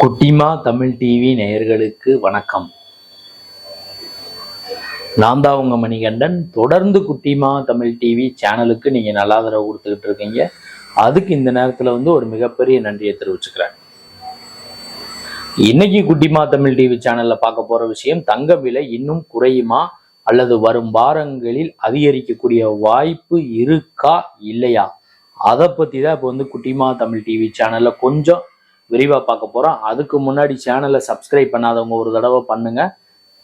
குட்டிமா தமிழ் டிவி நேயர்களுக்கு வணக்கம். நான் தான் உங்க மணிகண்டன். தொடர்ந்து குட்டிமா தமிழ் டிவி சேனலுக்கு நீங்க நல்லா ஆதரவு கொடுத்துக்கிட்டு இருக்கீங்க. அதுக்கு இந்த நேரத்துல வந்து ஒரு மிகப்பெரிய நன்றியை தெரிவிச்சுக்கிறேன். இன்னைக்கு குட்டிமா தமிழ் டிவி சேனல்ல பார்க்க போற விஷயம் தங்க விலை இன்னும் குறையுமா? அல்லது வரும் வாரங்களில் அதிகரிக்கக்கூடிய வாய்ப்பு இருக்கா? இல்லையா? அதை பத்தி தான் இப்போ வந்து குட்டிமா தமிழ் டிவி சேனல்ல கொஞ்சம் விரிவாக பார்க்க போகிறோம் அதுக்கு முன்னாடி சேனலை சப்ஸ்கிரைப் பண்ணாதவங்க ஒரு தடவை பண்ணுங்க.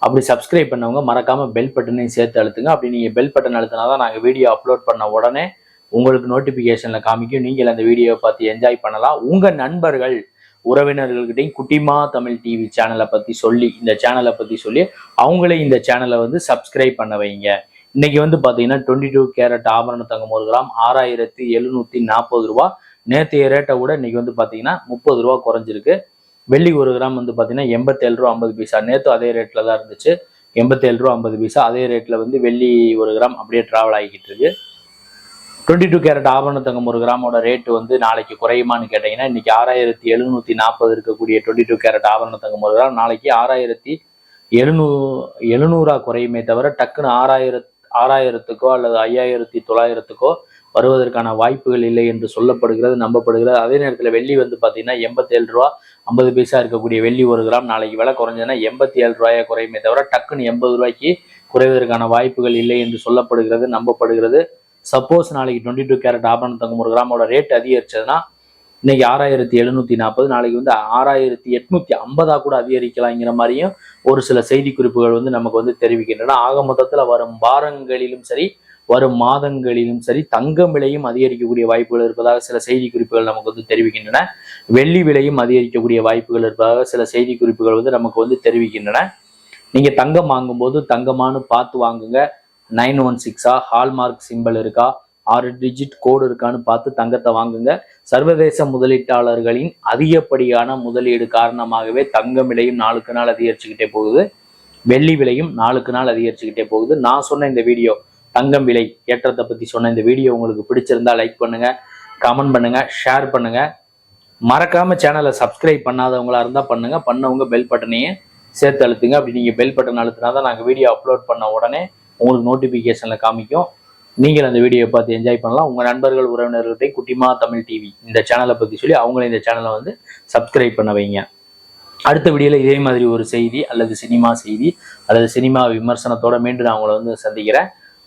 அப்படி சப்ஸ்கிரைப் பண்ணவங்க மறக்காமல் பெல் பட்டனையும் சேர்த்து அழுத்துங்க. அப்படி நீங்கள் பெல் பட்டன் அழுத்தினா தான் நாங்கள் வீடியோ அப்லோட் பண்ண உடனே உங்களுக்கு நோட்டிஃபிகேஷனில் காமிக்கும். நீங்கள் அந்த வீடியோவை பார்த்து என்ஜாய் பண்ணலாம். உங்கள் நண்பர்கள் உறவினர்கள்கிட்டையும் குட்டிமா தமிழ் டிவி சேனலை பற்றி சொல்லி இந்த சேனலை பற்றி சொல்லி அவங்களே இந்த சேனலை வந்து சப்ஸ்கிரைப் பண்ண வைங்க. இன்னைக்கு வந்து பார்த்தீங்கன்னா டுவெண்ட்டி டூ கேரட் ஆபரண தங்கம் ஒரு கிராம் ஆறாயிரத்தி எழுநூற்றி நாற்பது ரூபா நேற்றைய ரேட்டை விட இன்னைக்கு வந்து பார்த்தீங்கன்னா முப்பது ரூபா குறைஞ்சிருக்கு. வெள்ளி ஒரு கிராம் வந்து பார்த்தீங்கன்னா எண்பத்தேழு ரூபா ஐம்பது பைசா. நேற்று அதே ரேட்டில் தான் இருந்துச்சு. எண்பத்தேழு ரூபா ஐம்பது பைசா. அதே ரேட்டில் வந்து வெள்ளி ஒரு கிராம் அப்படியே ட்ராவல் ஆகிக்கிட்டு இருக்கு. டுவெண்ட்டி டூ கேரட் ஆபரண தங்கம் ஒரு கிராமோட ரேட்டு வந்து நாளைக்கு குறையுமான்னு கேட்டிங்கன்னா இன்றைக்கி ஆறாயிரத்தி எழுநூற்றி நாற்பது இருக்கக்கூடிய டுவெண்ட்டி டூ கேரட் ஆபரண தங்கம் ஒரு கிராம் நாளைக்கு ஆறாயிரத்தி எழுநூ எழுநூறா குறையுமே தவிர டக்குன்னு ஆறாயிரத் ஆறாயிரத்துக்கோ அல்லது ஐயாயிரத்தி தொள்ளாயிரத்துக்கோ வருவதற்கான வாய்ப்புகள் இல்லை என்று சொல்லப்படுகிறது நம்பப்படுகிறது. அதே நேரத்தில் வெள்ளி வந்து பார்த்தீங்கன்னா எண்பத்தேழு ரூபா ஐம்பது பைசா இருக்கக்கூடிய வெள்ளி ஒரு கிராம் நாளைக்கு விலை குறைஞ்சதுன்னா எண்பத்தி ஏழு ரூபாயா குறையுமே தவிர டக்குன்னு எண்பது ரூபாய்க்கு குறைவதற்கான வாய்ப்புகள் இல்லை என்று சொல்லப்படுகிறது நம்பப்படுகிறது. சப்போஸ் நாளைக்கு டுவெண்ட்டி டூ கேரட் ஆபரண தங்கம் ஒரு கிராமோட ரேட் அதிகரிச்சதுன்னா இன்னைக்கு ஆறாயிரத்தி எழுநூத்தி நாற்பது நாளைக்கு வந்து ஆறாயிரத்தி எட்நூத்தி ஐம்பதா கூட அதிகரிக்கலாங்கிற மாதிரியும் ஒரு சில செய்தி குறிப்புகள் வந்து நமக்கு வந்து தெரிவிக்கின்றன. ஆக மொத்தத்தில் வரும் வாரங்களிலும் சரி வரும் மாதங்களிலும் சரி தங்கம் விலையும் அதிகரிக்கக்கூடிய வாய்ப்புகள் இருப்பதாக சில செய்தி குறிப்புகள் நமக்கு வந்து தெரிவிக்கின்றன. வெள்ளி விலையும் அதிகரிக்கக்கூடிய வாய்ப்புகள் இருப்பதாக சில செய்தி குறிப்புகள் வந்து நமக்கு வந்து தெரிவிக்கின்றன. நீங்க தங்கம் வாங்கும்போது தங்கமானு பார்த்து வாங்குங்க. நைன் ஒன் சிக்ஸா? ஹால்மார்க் சிம்பிள் இருக்கா? ஆறு டிஜிட் கோடு இருக்கான்னு பார்த்து தங்கத்தை வாங்குங்க. சர்வதேச முதலீட்டாளர்களின் அதிகப்படியான முதலீடு காரணமாகவே தங்கம் விலையும் நாளுக்கு நாள் அதிகரிச்சுக்கிட்டே போகுது. வெள்ளி விலையும் நாளுக்கு நாள் அதிகரிச்சுக்கிட்டே போகுது. நான் சொன்ன இந்த வீடியோ தங்கம் விலை ஏற்றத்தை பற்றி சொன்ன இந்த வீடியோ உங்களுக்கு பிடிச்சிருந்தா லைக் பண்ணுங்க கமெண்ட் பண்ணுங்க ஷேர் பண்ணுங்க. மறக்காம சேனலை சப்ஸ்கிரைப் பண்ணாதவங்களா இருந்தால் பண்ணுங்க. பண்ணவங்க பெல் பட்டனையே சேர்த்து அழுத்துங்க. அப்படி நீங்கள் பெல் பட்டன் அழுத்தினா தான் நாங்கள் வீடியோ அப்லோட் பண்ண உடனே உங்களுக்கு நோட்டிஃபிகேஷனில் காமிக்கும். நீங்கள் அந்த வீடியோ பார்த்து என்ஜாய் பண்ணலாம். உங்கள் நண்பர்கள் உறவினர்கள்ட்ட குட்டிமா தமிழ் டிவி இந்த சேனலை பற்றி சொல்லி அவங்களும் இந்த சேனலை வந்து சப்ஸ்கிரைப் பண்ண வைங்க. அடுத்த வீடியோவில் இதே மாதிரி ஒரு செய்தி அல்லது சினிமா செய்தி அல்லது சினிமா விமர்சனத்தோட மீண்டும் நான் உங்களை வந்து சந்திக்கிறேன்.